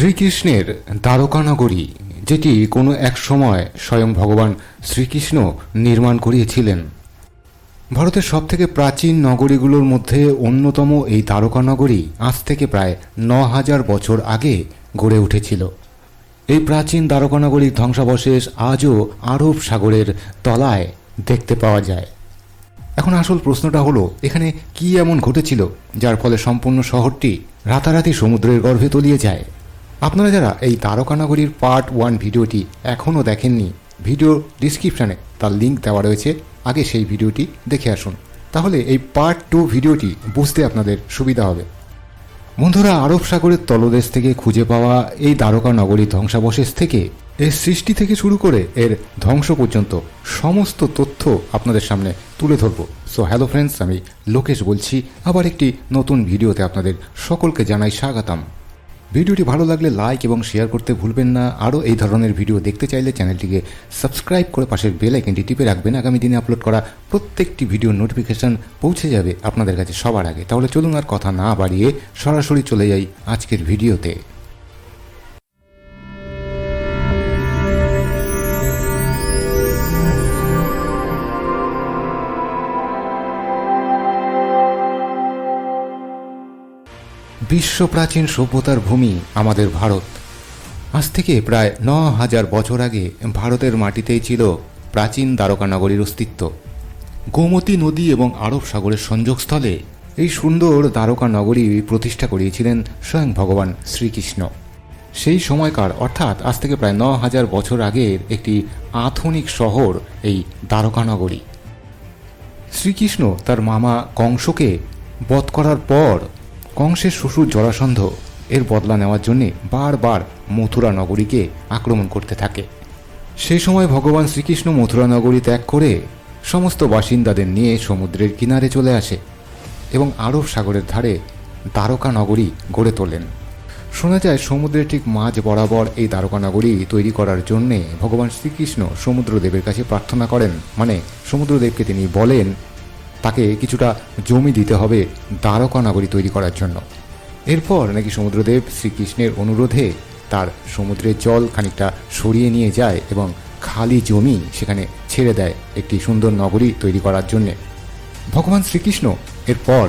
শ্রীকৃষ্ণের দ্বারকানগরী, যেটি কোনো এক সময় স্বয়ং ভগবান শ্রীকৃষ্ণ নির্মাণ করিয়েছিলেন। ভারতের সবথেকে প্রাচীন নগরীগুলোর মধ্যে অন্যতম এই দ্বারকানগরী আজ থেকে প্রায় ন হাজার বছর আগে গড়ে উঠেছিল। এই প্রাচীন দ্বারকানগরীর ধ্বংসাবশেষ আজও আরব সাগরের তলায় দেখতে পাওয়া যায়। এখন আসল প্রশ্নটা হলো, এখানে কি এমন ঘটেছিল, যার ফলে সম্পূর্ণ শহরটি রাতারাতি সমুদ্রের গর্ভে তলিয়ে যায়? আপনারা যারা এই দ্বারকানগরীর পার্ট ওয়ান ভিডিওটি এখনও দেখেননি ভিডিও ডিসক্রিপশানে তার লিঙ্ক দেওয়া রয়েছে। আগে সেই ভিডিওটি দেখে আসুন। তাহলে এই পার্ট টু ভিডিওটি বুঝতে আপনাদের সুবিধা হবে। বন্ধুরা, আরব সাগরের তলদেশ থেকে খুঁজে পাওয়া এই দ্বারকা নগরীর ধ্বংসাবশেষ থেকে এর সৃষ্টি থেকে শুরু করে এর ধ্বংস পর্যন্ত সমস্ত তথ্য আপনাদের সামনে তুলে ধরব। সো হ্যালো ফ্রেন্ডস আমি লোকেশ বলছি। আবার একটি নতুন ভিডিওতে আপনাদের সকলকে জানাই স্বাগতম। ভিডিওটি ভালো লাগলে লাইক এবং শেয়ার করতে ভুলবেন না। আরও এই ধরনের ভিডিও দেখতে চাইলে চ্যানেলটিকে সাবস্ক্রাইব করে পাশের বেল আইকনটি টিপে রাখবেন। আগামী দিনে আপলোড করা প্রত্যেকটি ভিডিও নোটিফিকেশন পৌঁছে যাবে আপনাদের কাছে সবার আগে। তাহলে চলুন আর কথা না বাড়িয়ে সরাসরি চলে যাই আজকের ভিডিওতে। বিশ্ব প্রাচীন সভ্যতার ভূমি আমাদের ভারত। আজ থেকে প্রায় ন হাজার বছর আগে ভারতের মাটিতেই ছিল প্রাচীন দ্বারকানগরীর অস্তিত্ব। গোমতী নদী এবং আরব সাগরের সংযোগস্থলে এই সুন্দর দ্বারকা নগরী প্রতিষ্ঠা করিয়েছিলেন স্বয়ং ভগবান শ্রীকৃষ্ণ। সেই সময়কার, অর্থাৎ আজ থেকে প্রায় ন হাজার বছর আগের একটি আধুনিক শহর এই দ্বারকানগরী শ্রীকৃষ্ণ তার মামা কংসকে বধ করার পর কংসের শ্বশুর জরাসন্ধ এর বদলা নেওয়ার জন্যে বারবার মথুরা নগরীকে আক্রমণ করতে থাকে। সেই সময় ভগবান শ্রীকৃষ্ণ মথুরা নগরী ত্যাগ করে সমস্ত বাসিন্দাদের নিয়ে সমুদ্রের কিনারে চলে আসে এবং আরব সাগরের ধারে দ্বারকা নগরী গড়ে তোলেন। শোনা যায় সমুদ্রের ঠিক মাঝ বরাবর এই দ্বারকা নগরী তৈরি করার জন্যে ভগবান শ্রীকৃষ্ণ সমুদ্রদেবের কাছে প্রার্থনা করেন। মানে সমুদ্রদেবকে তিনি বলেন তাকে কিছুটা জমি দিতে হবে দ্বারকা নগরী তৈরি করার জন্য। এরপর নাকি সমুদ্রদেব শ্রীকৃষ্ণের অনুরোধে তার সমুদ্রের জল খানিকটা সরিয়ে নিয়ে যায় এবং খালি জমি সেখানে ছেড়ে দেয় একটি সুন্দর নগরী তৈরি করার জন্যে। ভগবান শ্রীকৃষ্ণ এরপর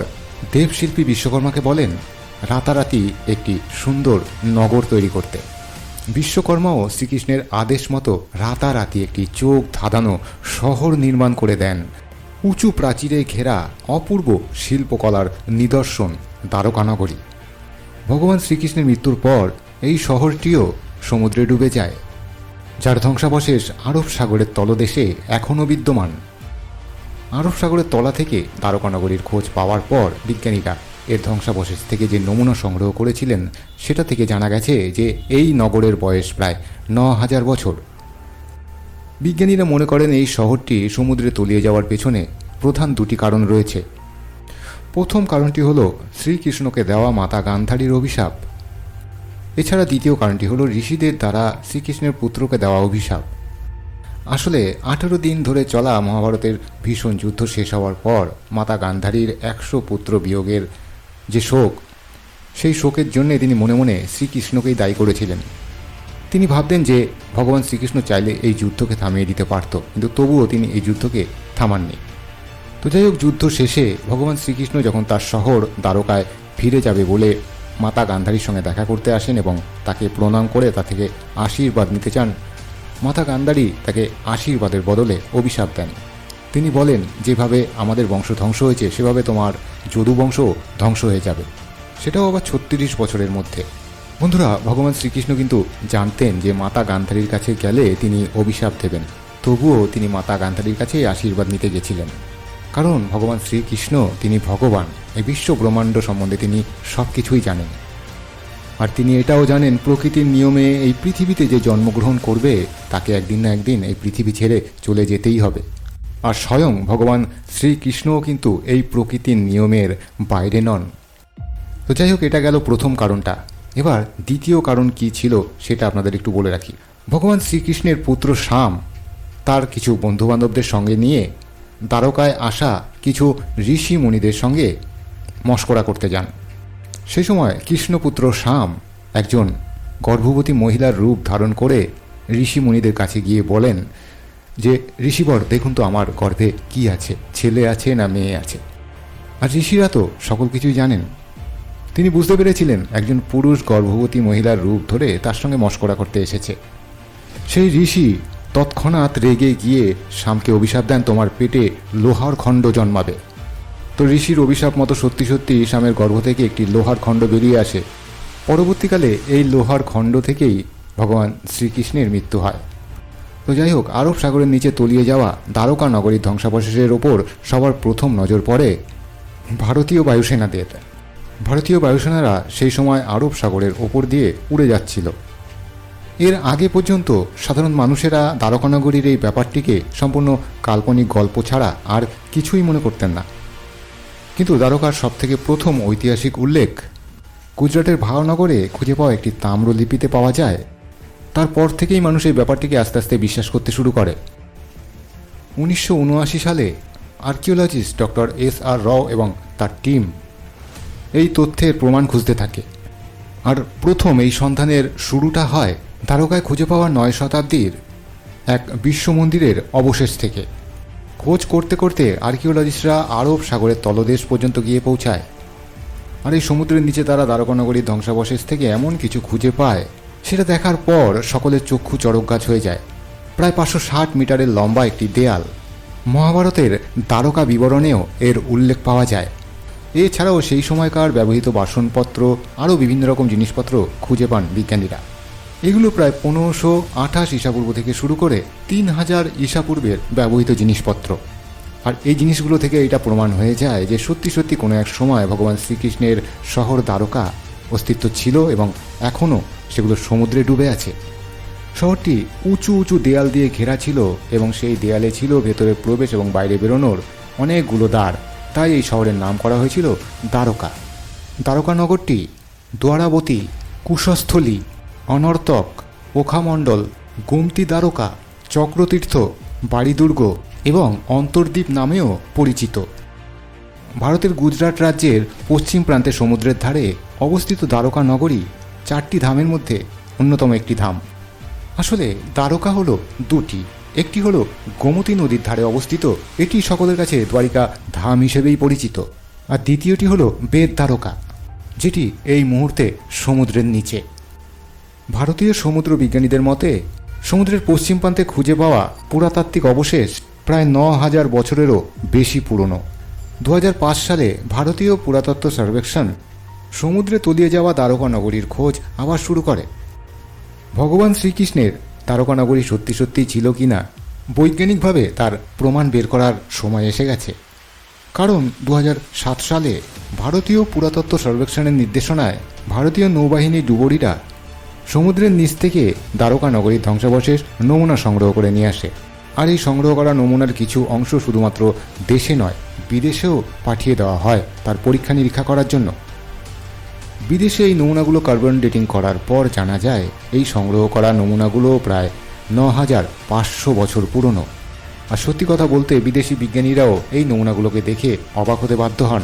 দেবশিল্পী বিশ্বকর্মাকে বলেন, রাতারাতি একটি সুন্দর নগর তৈরি করতে। বিশ্বকর্মাও শ্রীকৃষ্ণের আদেশ মতো রাতারাতি একটি চোখ ধাঁধানো শহর নির্মাণ করে দেন। উঁচু প্রাচীরে ঘেরা অপূর্ব শিল্পকলার নিদর্শন দ্বারকানগরী। ভগবান শ্রীকৃষ্ণের মৃত্যুর পর এই শহরটিও সমুদ্রে ডুবে যায়, যার ধ্বংসাবশেষ আরব সাগরের তলদেশে এখনও বিদ্যমান। আরব সাগরের তলা থেকে দ্বারকানগরীর খোঁজ পাওয়ার পর বিজ্ঞানীরা এর ধ্বংসাবশেষ থেকে যে নমুনা সংগ্রহ করেছিলেন, সেটা থেকে জানা গেছে যে এই নগরের বয়স প্রায় ন হাজার বছর। বিজ্ঞানীরা মনে করেন এই শহরটি সমুদ্রে তলিয়ে যাওয়ার পেছনে প্রধান দুটি কারণ রয়েছে। প্রথম কারণটি হল শ্রীকৃষ্ণকে দেওয়া মাতা গান্ধারীর অভিশাপ। এছাড়া দ্বিতীয় কারণটি হল ঋষিদের দ্বারা শ্রীকৃষ্ণের পুত্রকে দেওয়া অভিশাপ। আসলে আঠেরো দিন ধরে চলা মহাভারতের ভীষণ যুদ্ধ শেষ হওয়ার পর মাতা গান্ধারীর একশো পুত্র বিয়োগের যে শোক, সেই শোকের জন্যে তিনি মনে মনে শ্রীকৃষ্ণকেই দায়ী করেছিলেন। তিনি ভাবতেন যে ভগবান শ্রীকৃষ্ণ চাইলে এই যুদ্ধকে থামিয়ে দিতে পারত, কিন্তু তবুও তিনি এই যুদ্ধকে থামাননি। তো যাই হোক, যুদ্ধ শেষে ভগবান শ্রীকৃষ্ণ যখন তার শহর দ্বারকায় ফিরে যাবে বলে মাতা গান্ধারীর সঙ্গে দেখা করতে আসেন এবং তাকে প্রণাম করে তা থেকে আশীর্বাদ নিতে চান, মাতা গান্ধারী তাকে আশীর্বাদের বদলে অভিশাপ দেন। তিনি বলেন, যেভাবে আমাদের বংশ ধ্বংস হয়েছে, সেভাবে তোমার যদু বংশ ধ্বংস হয়ে যাবে। সেটাও আবার ছত্রিশ বছরের মধ্যে। বন্ধুরা, ভগবান শ্রীকৃষ্ণ কিন্তু জানতেন যে মাতা গান্ধারীর কাছে গেলে তিনি অভিশাপ দেবেন। তবুও তিনি মাতা গান্ধারীর কাছে আশীর্বাদ নিতে গেছিলেন। কারণ ভগবান শ্রীকৃষ্ণ তিনি ভগবান এই বিশ্ব ব্রহ্মাণ্ড সম্বন্ধে তিনি সব কিছুই জানেন। আর তিনি এটাও জানেন, প্রকৃতির নিয়মে এই পৃথিবীতে যে জন্মগ্রহণ করবে, তাকে একদিন না একদিন এই পৃথিবী ছেড়ে চলে যেতেই হবে। আর স্বয়ং ভগবান শ্রীকৃষ্ণও কিন্তু এই প্রকৃতির নিয়মের বাইরে নন। তো যাই হোক, এটা গেল প্রথম কারণটা। এবার দ্বিতীয় কারণ কি ছিল সেটা আপনাদের একটু বলে রাখি। ভগবান শ্রীকৃষ্ণের পুত্র শ্যাম তার কিছু বন্ধুবান্ধবদের সঙ্গে নিয়ে দ্বারকায় আসা কিছু ঋষি মুনিদের সঙ্গে মস্করা করতে যান। সেই সময় কৃষ্ণপুত্র শ্যাম একজন গর্ভবতী মহিলার রূপ ধারণ করে ঋষি মুনিদের কাছে গিয়ে বলেন যে, ঋষিবর, দেখুন তো আমার গর্ভে কি আছে, ছেলে আছে না মেয়ে আছে? আর ঋষিরা তো সকল কিছুই জানেন। তিনি বুঝতে পেরেছিলেন একজন পুরুষ গর্ভবতী মহিলার রূপ ধরে তার সঙ্গে মস্করা করতে এসেছে। সেই ঋষি তৎক্ষণাৎ রেগে গিয়ে শামকে অভিশাপ দেন, তোমার পেটে লোহার খণ্ড জন্মাবে। তো ঋষির অভিশাপ মতো সত্যি সত্যি শামের গর্ভ থেকে একটি লোহার খণ্ড বেরিয়ে আসে। পরবর্তীকালে এই লোহার খণ্ড থেকেই ভগবান শ্রীকৃষ্ণের মৃত্যু হয়। তো যাই হোক, আরব সাগরের নিচে তলিয়ে যাওয়া দ্বারকা নগরীর ধ্বংসাবশেষের ওপর সবার প্রথম নজর পড়ে ভারতীয় বায়ুসেনাদের। ভারতীয় বায়ুসেনারা সেই সময় আরব সাগরের ওপর দিয়ে উড়ে যাচ্ছিল। এর আগে পর্যন্ত সাধারণ মানুষেরা দ্বারকানগরীর এই ব্যাপারটিকে সম্পূর্ণ কাল্পনিক গল্প ছাড়া আর কিছুই মনে করতেন না। কিন্তু দ্বারকার সবথেকে প্রথম ঐতিহাসিক উল্লেখ, গুজরাটের ভাওনগরে খুঁজে পাওয়া একটি তাম্রলিপিতে পাওয়া যায়। তারপর থেকেই মানুষ এই ব্যাপারটিকে আস্তে আস্তে বিশ্বাস করতে শুরু করে। উনিশশো উনআশি সালে archaeologist doctor S R Rao এবং তার টিম এই তথ্যের প্রমাণ খুঁজতে থাকে। আর প্রথম এই সন্ধানের শুরুটা হয় দ্বারকায় খুঁজে পাওয়া নয় শতাব্দীর এক বিশ্ব মন্দিরের অবশেষ থেকে। খোঁজ করতে করতে আর্কিওলজিস্টরা আরব সাগরের তলদেশ পর্যন্ত গিয়ে পৌঁছায়। আর এই সমুদ্রের নিচে তারা দ্বারকানগরীর ধ্বংসাবশেষ থেকে এমন কিছু খুঁজে পায়, সেটা দেখার পর সকলের চক্ষু চড়ক গাছ হয়ে যায়। প্রায় পাঁচশো ষাট মিটারের লম্বা একটি দেয়াল। মহাভারতের দ্বারকা বিবরণেও এর উল্লেখ পাওয়া যায়। এছাড়াও সেই সময়কার ব্যবহৃত বাসনপত্র আরও বিভিন্ন রকম জিনিসপত্র খুঁজে পান বিজ্ঞানীরা। এগুলো প্রায় পনেরোশো আঠাশ ঈশাপূর্ব থেকে শুরু করে তিন হাজার ঈশাপূর্বের ব্যবহৃত জিনিসপত্র। আর এই জিনিসগুলো থেকে এটা প্রমাণ হয়ে যায় যে সত্যি সত্যি কোনো এক সময় ভগবান শ্রীকৃষ্ণের শহর দ্বারকা অস্তিত্ব ছিল এবং এখনও সেগুলো সমুদ্রে ডুবে আছে। শহরটি উঁচু উঁচু দেয়াল দিয়ে ঘেরা ছিল এবং সেই দেয়ালে ছিল ভেতরে প্রবেশ এবং বাইরে বেরোনোর অনেকগুলো দ্বার। তাই এই শহরের নাম করা হয়েছিল দ্বারকা। দ্বারকা নগরটি দ্বারাবতী কুশস্থলী, অনর্তক, ওখামণ্ডল, গোমতী দ্বারকা, চক্রতীর্থ, বাড়িদুর্গ এবং অন্তর্দ্বীপ নামেও পরিচিত। ভারতের গুজরাট রাজ্যের পশ্চিম প্রান্তে সমুদ্রের ধারে অবস্থিত দ্বারকা নগরী চারটি ধামের মধ্যে অন্যতম একটি ধাম। আসলে দ্বারকা হলো দুটি। একটি হলো গোমতী নদীর ধারে অবস্থিত। এটি সকলের কাছে দ্বারিকা ধাম হিসেবেই পরিচিত। আর দ্বিতীয়টি হলো বেদ দ্বারকা যেটি এই মুহূর্তে সমুদ্রের নিচে। ভারতীয় সমুদ্র বিজ্ঞানীদের মতে, সমুদ্রের পশ্চিম প্রান্তে খুঁজে পাওয়া পুরাতাত্ত্বিক অবশেষ প্রায় ন হাজার বছরেরও বেশি পুরনো। দু হাজার পাঁচ সালে ভারতীয় পুরাতত্ত্ব সার্ভেক্ষণ সমুদ্রে তলিয়ে যাওয়া দ্বারকা নগরীর খোঁজ আবার শুরু করে। ভগবান শ্রীকৃষ্ণের দ্বারকা নগরী সত্যি সত্যি ছিল কিনা বৈজ্ঞানিকভাবে তার প্রমাণ বের করার সময় এসে গেছে। কারণ দু হাজার সাত সালে ভারতীয় পুরাতত্ত্ব সর্বেক্ষণের নির্দেশনায় ভারতীয় নৌবাহিনী ডুবুরিরা সমুদ্রের নিচ থেকে দ্বারকা নগরীর ধ্বংসাবশেষ নমুনা সংগ্রহ করে নিয়ে আসে। আর এই সংগ্রহ করা নমুনার কিছু অংশ শুধুমাত্র দেশে নয়, বিদেশেও পাঠিয়ে দেওয়া হয় তার পরীক্ষা নিরীক্ষা করার জন্য। বিদেশে এই নমুনাগুলো কার্বন ডেটিং করার পর জানা যায়, এই সংগ্রহ করা নমুনাগুলো প্রায় ন হাজার পাঁচশো বছর পুরনো। আর সত্যি কথা বলতে বিদেশি বিজ্ঞানীরাও এই নমুনাগুলোকে দেখে অবাক হতে বাধ্য হন।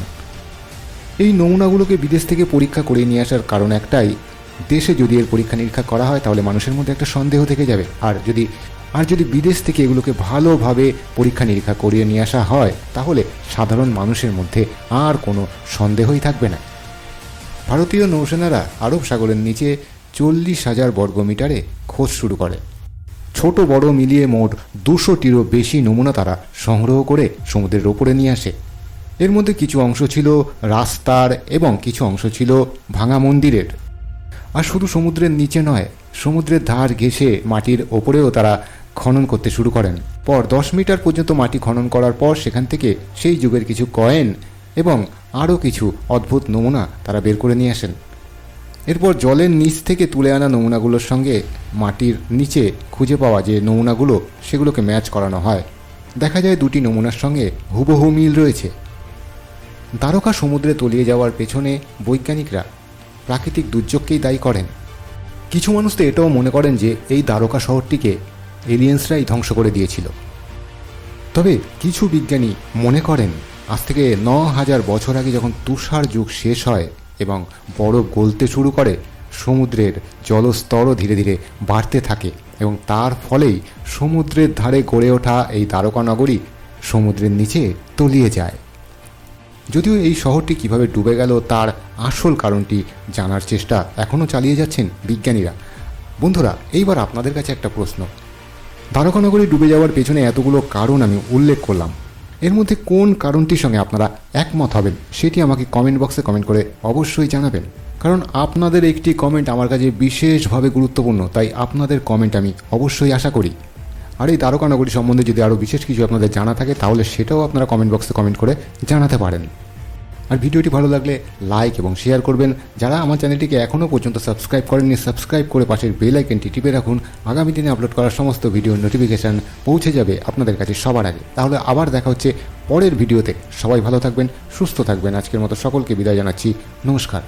এই নমুনাগুলোকে বিদেশ থেকে পরীক্ষা করে নিয়ে আসার কারণ একটাই, দেশে যদি এর পরীক্ষা নিরীক্ষা করা হয় তাহলে মানুষের মধ্যে একটা সন্দেহ থেকে যাবে। আর যদি আর যদি বিদেশ থেকে এগুলোকে ভালোভাবে পরীক্ষা নিরীক্ষা করিয়ে নিয়ে আসা হয়, তাহলে সাধারণ মানুষের মধ্যে আর কোনো সন্দেহই থাকবে না। ভারতীয় নৌসেনারা আরব সাগরের নিচে চল্লিশ হাজার বর্গমিটারে খোঁজ শুরু করে। ছোট বড় মিলিয়ে মোট দুশোটিরও বেশি নমুনা তারা সংগ্রহ করে সমুদ্রের ওপরে নিয়ে আসে। এর মধ্যে কিছু অংশ ছিল রাস্তার এবং কিছু অংশ ছিল ভাঙা মন্দিরের। আর শুধু সমুদ্রের নিচে নয়, সমুদ্রের ধার ঘেঁষে মাটির ওপরেও তারা খনন করতে শুরু করেন। পর দশ মিটার পর্যন্ত মাটি খনন করার পর সেখান থেকে সেই যুগের কিছু কয়েন এবং আরও কিছু অদ্ভুত নমুনা তারা বের করে নিয়ে আসেন। এরপর জলের নিচ থেকে তুলে আনা নমুনাগুলোর সঙ্গে মাটির নিচে খুঁজে পাওয়া যে নমুনাগুলো, সেগুলোকে ম্যাচ করানো হয়। দেখা যায় দুটি নমুনার সঙ্গে হুবহু মিল রয়েছে। দ্বারকা সমুদ্রে তলিয়ে যাওয়ার পেছনে বৈজ্ঞানিকরা প্রাকৃতিক দুর্যোগকেই দায়ী করেন। কিছু মানুষ তো এটাও মনে করেন যে এই দ্বারকা শহরটিকে এলিয়েন্সরাই ধ্বংস করে দিয়েছিল। তবে কিছু বিজ্ঞানী মনে করেন, আজ থেকে ন হাজার বছর আগে যখন তুষার যুগ শেষ হয় এবং বরফ গলতে শুরু করে, সমুদ্রের জলস্তরও ধীরে ধীরে বাড়তে থাকে এবং তার ফলেই সমুদ্রের ধারে গড়ে ওঠা এই দ্বারকা নগরী সমুদ্রের নিচে তলিয়ে যায়। যদিও এই শহরটি কীভাবে ডুবে গেল তার আসল কারণটি জানার চেষ্টা এখনও চালিয়ে যাচ্ছেন বিজ্ঞানীরা। বন্ধুরা, এইবার আপনাদের কাছে একটা প্রশ্ন। দ্বারকানগরী ডুবে যাওয়ার পেছনে এতগুলো কারণ আমি উল্লেখ করলাম। এর মধ্যে কোন কারণটির সঙ্গে আপনারা একমত হবেন, সেটি আমাকে কমেন্ট বক্সে কমেন্ট করে অবশ্যই জানাবেন। কারণ আপনাদের একটি কমেন্ট আমার কাছে বিশেষভাবে গুরুত্বপূর্ণ, তাই আপনাদের কমেন্ট আমি অবশ্যই আশা করি। আর এই দ্বারকানগরী সম্বন্ধে যদি আরও বিশেষ কিছু আপনাদের জানা থাকে, তাহলে সেটাও আপনারা কমেন্ট বক্সে কমেন্ট করে জানাতে পারেন। আর ভিডিওটি ভালো লাগলে লাইক এবং শেয়ার করবেন। যারা আমার চ্যানেলটিকে এখনও পর্যন্ত সাবস্ক্রাইব করেননি, সাবস্ক্রাইব করে পাশের বেল আইকনটি টিপে রাখুন। আগামী দিনে আপলোড করা সমস্ত ভিডিওর নোটিফিকেশান পৌঁছে যাবে আপনাদের কাছে সবার আগে। তাহলে আবার দেখা হচ্ছে পরের ভিডিওতে। সবাই ভালো থাকবেন, সুস্থ থাকবেন। আজকের মতো সকলকে বিদায় জানাচ্ছি। নমস্কার।